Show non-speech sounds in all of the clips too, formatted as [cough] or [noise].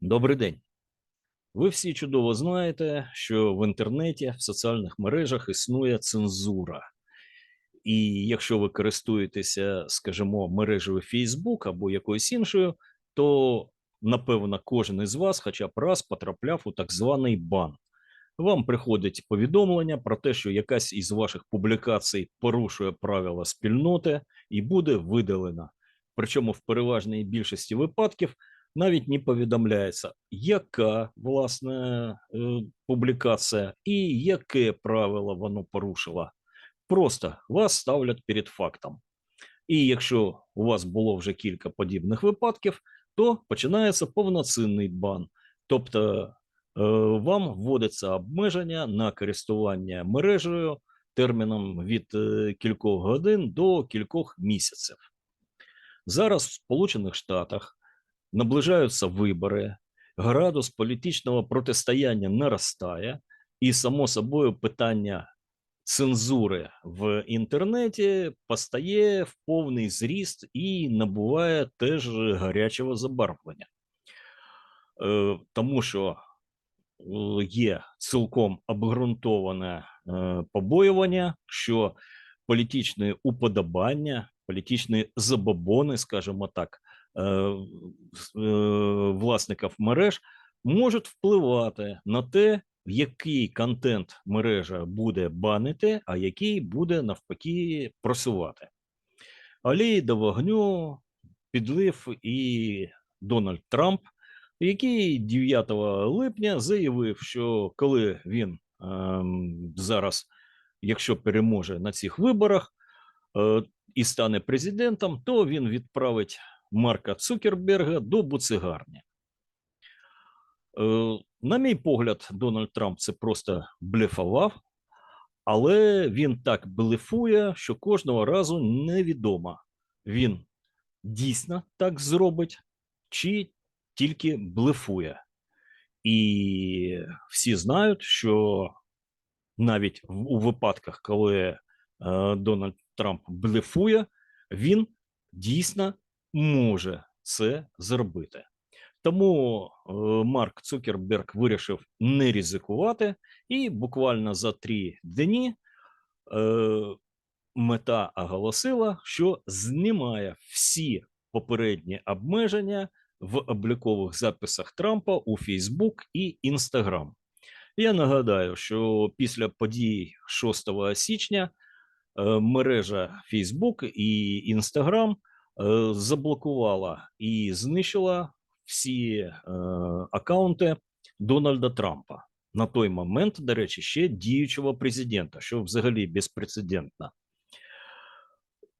Добрий день. Ви всі чудово знаєте, що в інтернеті, в соціальних мережах існує цензура. І якщо ви користуєтеся, скажімо, мережею Facebook або якоюсь іншою, то напевно кожен із вас хоча б раз потрапляв у так званий бан. Вам приходить повідомлення про те, що якась із ваших публікацій порушує правила спільноти і буде видалена. Причому в переважній більшості випадків навіть не повідомляється, яка власне е, публікація і яке правило воно порушило. Просто вас ставлять перед фактом. І якщо у вас було вже кілька подібних випадків, то починається повноцінний бан. Тобто е, вам вводиться обмеження на користування мережею терміном від е, кількох годин до кількох місяців. Зараз в Сполучених Штатах наближаються вибори, градус політичного протистояння наростає, і, само собою, питання цензури в інтернеті постає в повний зріст і набуває теж гарячого забарвлення. Е, Тому що е, є цілком обґрунтоване е, побоювання, що політичні уподобання, політичні забобони, скажімо так, власників мереж можуть впливати на те, який контент мережа буде банити, а який буде навпаки просувати. Олій до вогню підлив і Дональд Трамп, який 9 липня заявив, що коли він ем, зараз, якщо переможе на цих виборах е, і стане президентом, то він відправить Марка Цукерберга до буцигарні. Е, на мій погляд, Дональд Трамп це просто блефував, але він так блефує, що кожного разу невідомо, він дійсно так зробить, чи тільки блефує. І всі знають, що навіть у випадках, коли е, Дональд Трамп блефує, він дійсно може це зробити. Тому е, Марк Цукерберг вирішив не ризикувати, і буквально за три дні е, мета оголосила, що знімає всі попередні обмеження в облікових записах Трампа у Facebook і Instagram. Я нагадаю, що після подій 6 січня е, мережа Facebook і е, заблокувала і знищила всі е, акаунти Дональда Трампа. На той момент, до речі, ще діючого президента, що взагалі безпрецедентно.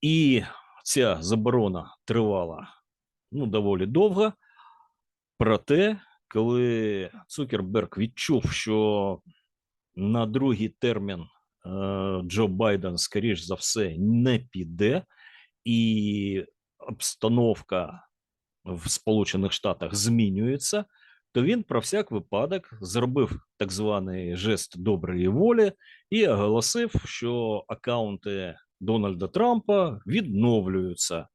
І ця заборона тривала ну, доволі довго. Проте, коли Цукерберг відчув, що на другий термін е, Джо Байден, скоріш за все, не піде, і обстановка в Сполучених Штатах змінюється, то він про всяк випадок зробив так званий жест доброї волі і оголосив, що акаунти Дональда Трампа відновлюються.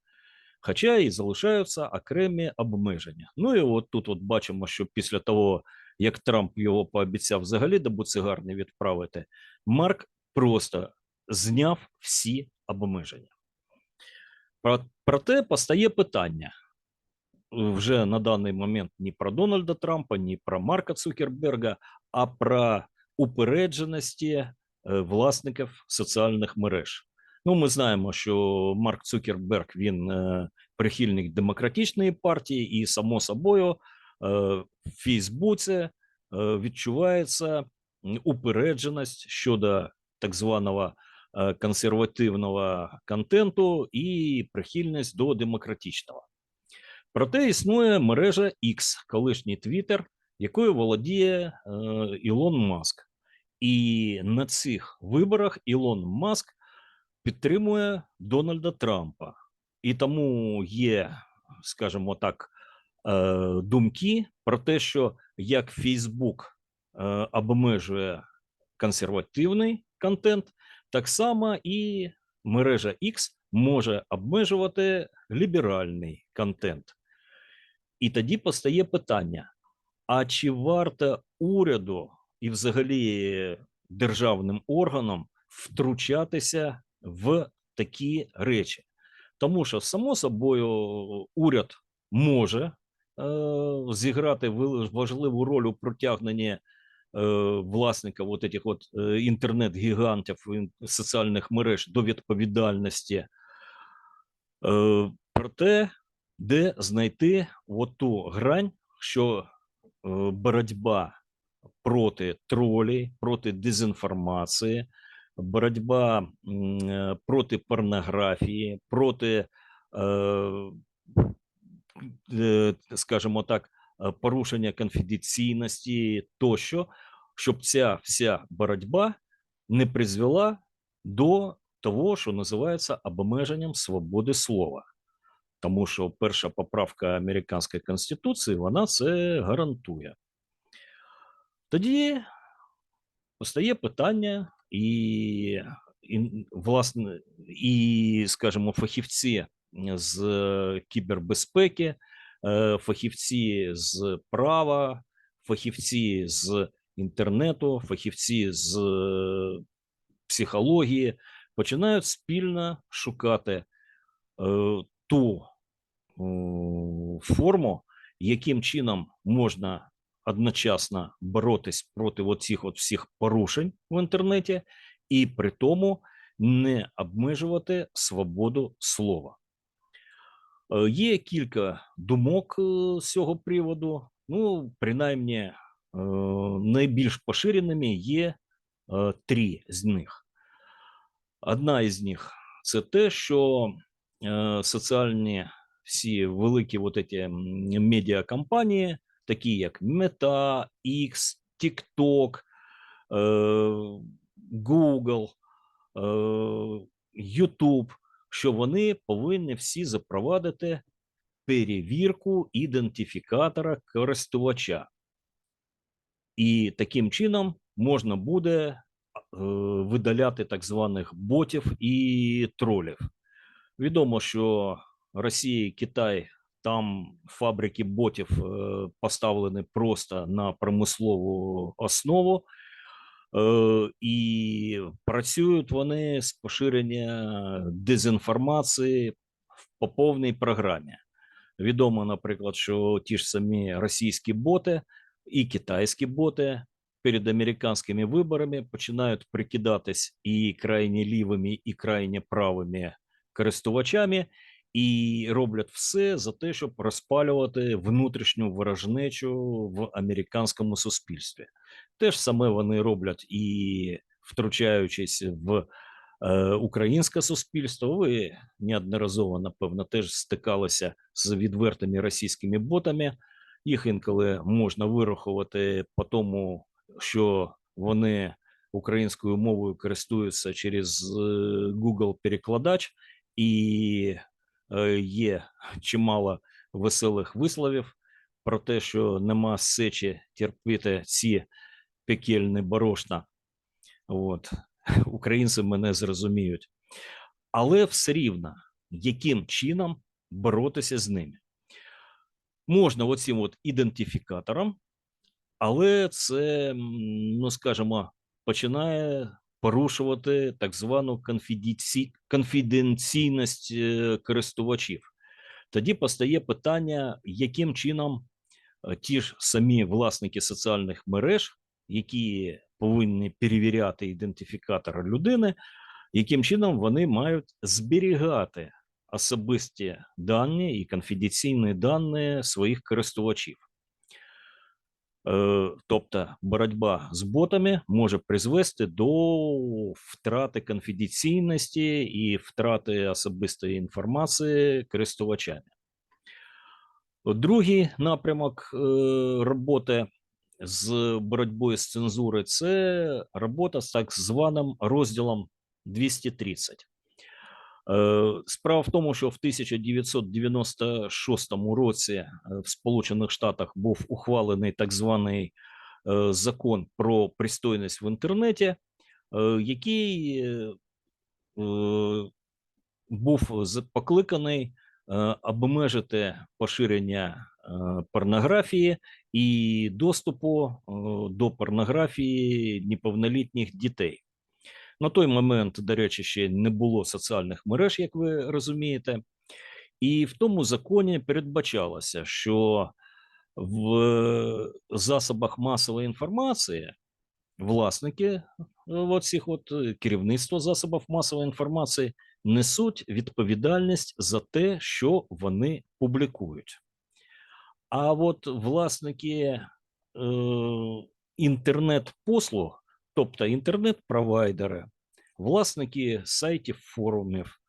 Хоча і залишаються окремі обмеження. Ну і от тут от бачимо, що після того, як Трамп його пообіцяв взагалі до буцигарні відправити, Марк просто зняв всі обмеження. Про- Проте постає питання вже на даний момент не про Дональда Трампа, не про Марка Цукерберга, а про упередженості е, власників соціальних мереж. Ну, ми знаємо, що Марк Цукерберг він е, прихильник демократичної партії, і само собою е, в Фейсбуці відчувається упередженість щодо так званого консервативного контенту і прихильність до демократичного. Проте існує мережа X, колишній Twitter, якою володіє е, Ілон Маск. І на цих виборах Ілон Маск підтримує Дональда Трампа. І тому є, скажімо так, е, думки про те, що як Фейсбук е, обмежує консервативний контент, так само і мережа X може обмежувати ліберальний контент. І тоді постає питання: А чи варто уряду і взагалі державним органам втручатися в такі речі? Тому що, само собою, уряд може е, зіграти важливу роль у протягненні власника вот этих от е, інтернет-гігантів соціальних мереж до відповідальності. Е, проте, де знайти от ту грань, що е, боротьба проти тролей, проти дезінформації, боротьба е, проти порнографії, проти, е, скажімо так, порушення конфіденційності тощо, щоб ця вся боротьба не призвела до того, що називається обмеженням свободи слова. Тому що перша поправка американської конституції вона це гарантує. Тоді постає питання, і, і власне, і, скажімо, фахівці з е, кібербезпеки, е, фахівці з права, фахівці з інтернету, фахівці з е, психології починають спільно шукати е, ту форму, яким чином можна одночасно боротись проти оцих от всіх порушень в інтернеті, і при тому не обмежувати свободу слова. Е, Є кілька думок е, з цього приводу. Ну, принаймні, е, найбільш поширеними є три з них. Одна із них це те, що соціальні всі великі вот эти медіакомпанії, такі як Meta, X, TikTok, Google, YouTube, що вони повинні всі запровадити перевірку ідентифікатора користувача. І таким чином можна буде е, видаляти так званих ботів і тролів. Відомо, що Росія і Китай там фабрики ботів е, поставлені просто на промислову основу, і працюють вони з поширення дезінформації по повній програмі. Відомо, наприклад, що ті ж самі російські боти і китайські боти перед американськими виборами починають прикидатись і крайні лівими, і крайні правими користувачами, і роблять все за те, щоб розпалювати внутрішню ворожнечу в американському суспільстві. Те ж саме вони роблять і втручаючись в е, українське суспільство. Ви неодноразово, напевно, теж стикалися з відвертими російськими ботами. Їх інколи можна вирахувати по тому, що вони українською мовою користуються через е, Google перекладач, і є чимало веселих висловів про те, що нема сечі терпіти ці пекельні борошна. От. [laughs] Українці мене зрозуміють. Але все рівно, яким чином боротися з ними? Можна оцим от ідентифікатором, але це, ну скажімо, починає порушувати так звану конфіденці... конфіденційність е, користувачів. Тоді постає питання, яким чином е, ті ж самі власники соціальних мереж, які повинні перевіряти ідентифікатор людини, яким чином вони мають зберігати особисті дані і конфіденційні дані своїх користувачів. Е, Тобто боротьба з ботами може призвести до втрати конфіденційності і втрати особистої інформації користувачами. Другий напрямок е, роботи з боротьбою з цензурою це робота з так званим розділом 230. Е, Справа в тому, що в 1996 році е, в Сполучених Штатах був ухвалений так званий е, закон про пристойність в інтернеті, який е, е, був покликаний е, обмежити поширення порнографії і доступу до порнографії неповнолітніх дітей. На той момент, до речі, ще не було соціальних мереж, як ви розумієте, і в тому законі передбачалося, що в засобах масової інформації власники оцих от е, керівництво засобів масової інформації несуть відповідальність за те, що вони публікують. А от власники е, інтернет-послуг, тобто інтернет-провайдери, власники сайтів форумів,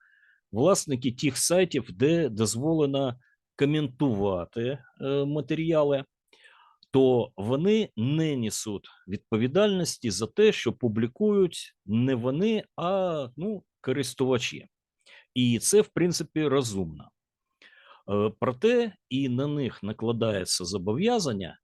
власники тих сайтів, де дозволено коментувати е, матеріали, то вони не несуть відповідальності за те, що публікують не вони, а ну, користувачі. І це, в принципі, розумно. Е, Проте і на них накладається зобов'язання,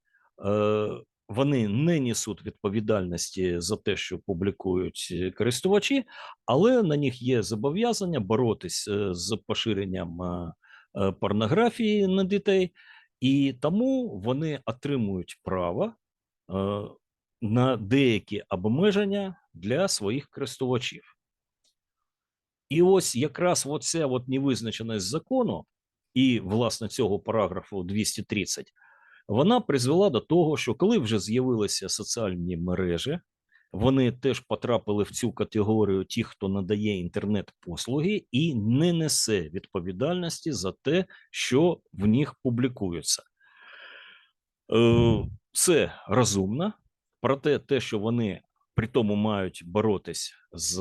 е, вони не несуть відповідальності за те, що публікують е, користувачі, але на них є зобов'язання боротись е, з поширенням е, порнографії на дітей, і тому вони отримують право на деякі обмеження для своїх користувачів. І ось якраз оця от невизначеність закону і, власне, цього параграфу 230, вона призвела до того, що коли вже з'явилися соціальні мережі, вони теж потрапили в цю категорію ті, хто надає інтернет-послуги і не несе відповідальності за те, що в них публікується. Е, Це розумно, проте те, що вони при тому мають боротись з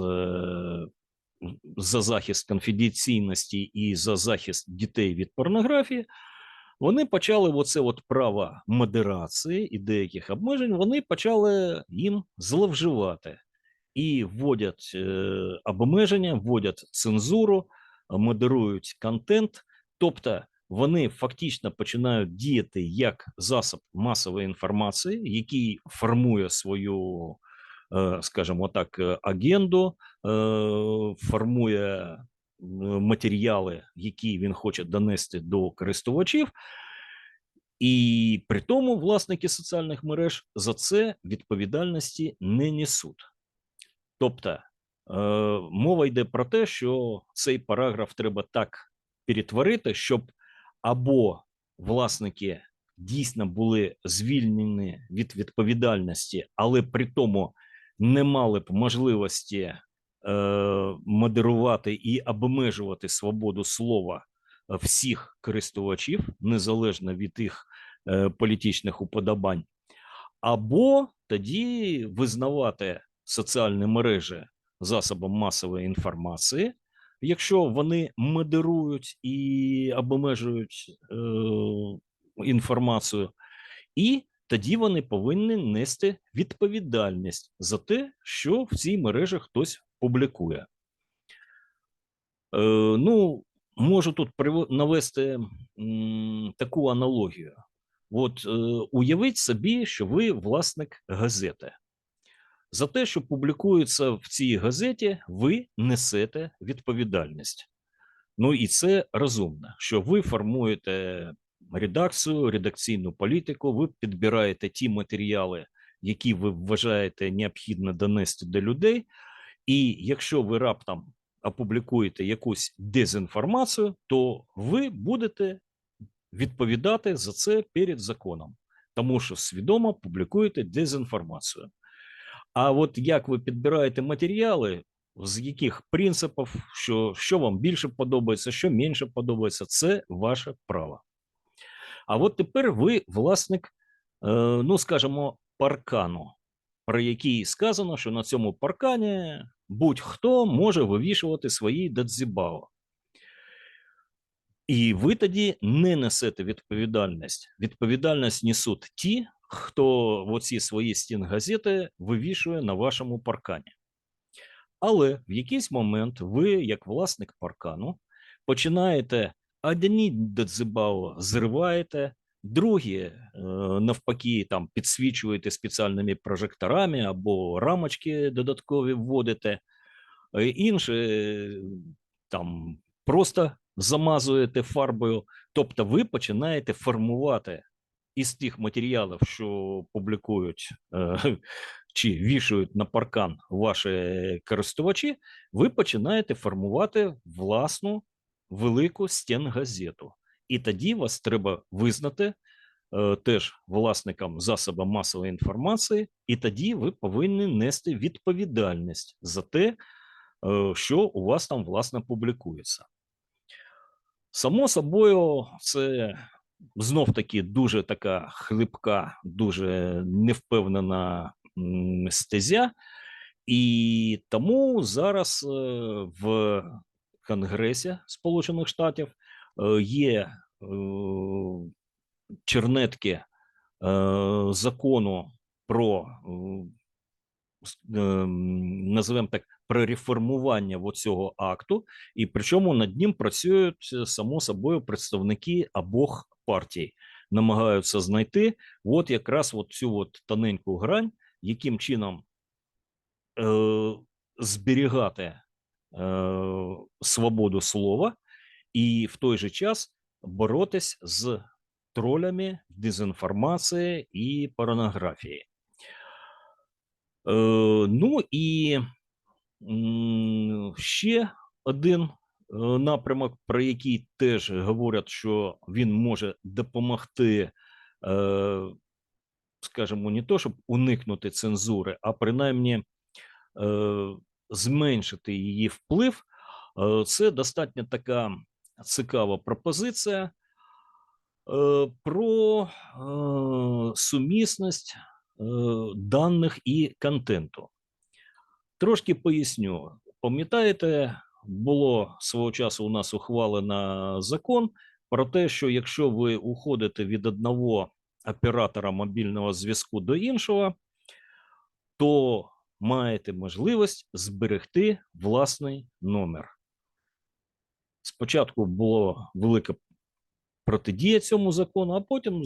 за захист конфіденційності і за захист дітей від порнографії, вони почали оце от право модерації і деяких обмежень, вони почали їм зловживати. І вводять е, обмеження, вводять цензуру, модерують контент, тобто вони фактично починають діяти як засоб масової інформації, який формує свою, е, скажімо так, е, агенду, е, формує матеріали, які він хоче донести до користувачів, і при тому власники соціальних мереж за це відповідальності не несуть. Тобто е, мова йде про те, що цей параграф треба так перетворити, щоб або власники дійсно були звільнені від відповідальності, але при тому не мали б можливості модерувати і обмежувати свободу слова всіх користувачів, незалежно від їх е, політичних уподобань, або тоді визнавати соціальні мережі засобом масової інформації, якщо вони модерують і обмежують е, інформацію, і тоді вони повинні нести відповідальність за те, що в цій мережі хтось публікує. Е, ну, можу тут навести м, таку аналогію. От е, уявіть собі, що ви власник газети. За те, що публікується в цій газеті, ви несете відповідальність. Ну і це розумно, що ви формуєте редакцію, редакційну політику, ви підбираєте ті матеріали, які ви вважаєте необхідно донести до людей. І якщо ви раптом опублікуєте якусь дезінформацію, то ви будете відповідати за це перед законом, тому що свідомо публікуєте дезінформацію. А от як ви підбираєте матеріали, з яких принципів, що, що вам більше подобається, що менше подобається, це ваше право. А от тепер ви власник, е, ну скажімо, паркану, про який сказано, що на цьому паркані будь-хто може вивішувати свої дадзібао. І ви тоді не несете відповідальність. Відповідальність несуть ті, хто оці свої стінгазети вивішує на вашому паркані. Але в якийсь момент ви, як власник паркану, починаєте одні дадзибао зриваєте, другі е, навпаки там підсвічуєте спеціальними прожекторами або рамочки додаткові вводите, е, інші е, там просто замазуєте фарбою. Тобто, ви починаєте формувати із тих матеріалів, що публікують [laughs] чи вішають на паркан ваші користувачі, ви починаєте формувати власну велику стенгазету. І тоді вас треба визнати е, теж власникам засобу масової інформації, і тоді ви повинні нести відповідальність за те, е, що у вас там власне публікується. Само собою, це знов таки дуже така хлипка, дуже невпевнена стезя, і тому зараз е, в Конгресі Сполучених Штатів є е, чернетки е, закону про е, називаємо так про реформування цього акту, і причому над ним працюють е, само собою представники обох партій, намагаються знайти от якраз от цю от тоненьку грань, яким чином е, зберігати е, свободу слова і в той же час боротись з тролями дезінформації і порнографії. Е, ну і ще один е, напрямок, про який теж говорять, що він може допомогти, е, скажімо, не то, щоб уникнути цензури, а принаймні е, зменшити її вплив. Е, Це достатньо така цікава пропозиція е, про е, сумісність е, даних і контенту. Трошки поясню. Пам'ятаєте, було свого часу у нас ухвалено закон про те, що якщо ви уходите від одного оператора мобільного зв'язку до іншого, то маєте можливість зберегти власний номер. Спочатку була велика протидія цьому закону, а потім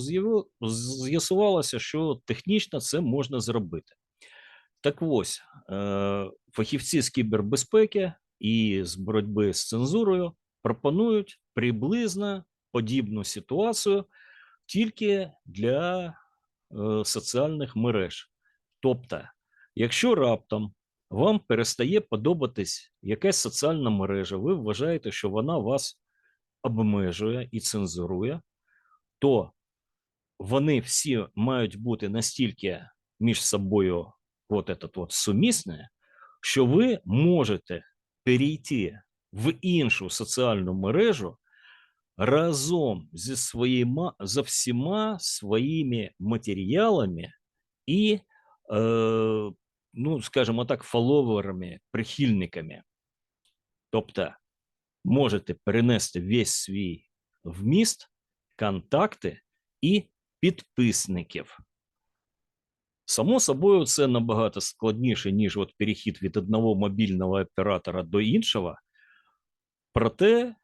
з'ясувалося, що технічно це можна зробити. Так ось, е, фахівці з кібербезпеки і з боротьби з цензурою пропонують приблизно подібну ситуацію тільки для е, соціальних мереж. Тобто, якщо раптом вам перестає подобатись якась соціальна мережа, ви вважаєте, що вона вас обмежує і цензурує, то вони всі мають бути настільки між собою вот этот вот сумісне, що ви можете перейти в іншу соціальну мережу разом зі своїма за всіма своїми матеріалами і, е, ну, скажімо так, фоловерами, прихильниками. Тобто можете перенести весь свій вміст, контакти і підписників. Само собою, це набагато складніше, ніж от перехід від одного мобільного оператора до іншого. Проте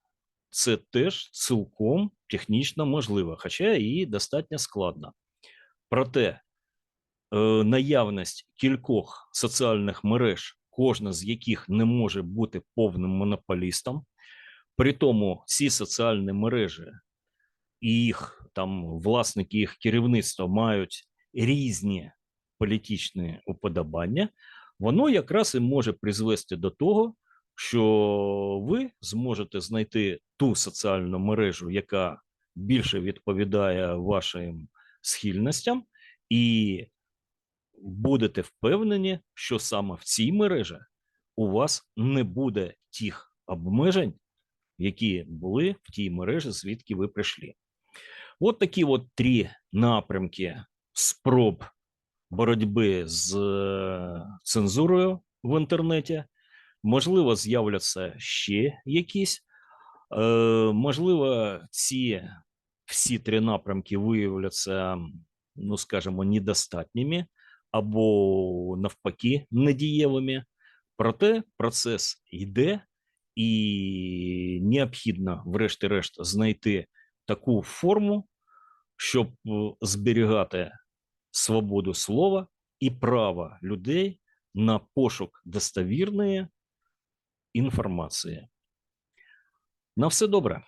це теж цілком технічно можливо, хоча і достатньо складно. Проте наявність кількох соціальних мереж, кожна з яких не може бути повним монополістом, при тому ці соціальні мережі і їх там власники, їх керівництво мають різні політичні уподобання, воно якраз і може призвести до того, що ви зможете знайти ту соціальну мережу, яка більше відповідає вашим схильностям, і будете впевнені, що саме в цій мережі у вас не буде тих обмежень, які були в тій мережі, звідки ви прийшли. От такі от три напрямки спроб боротьби з е, цензурою в інтернеті. Можливо, з'являться ще якісь. Е, можливо, ці всі три напрямки виявляться, ну скажімо, недостатніми або навпаки недієвими. Проте процес йде, і необхідно, врешті-решт, знайти таку форму, щоб е, зберігати свободу слова і право людей на пошук достовірної інформації. На все добре.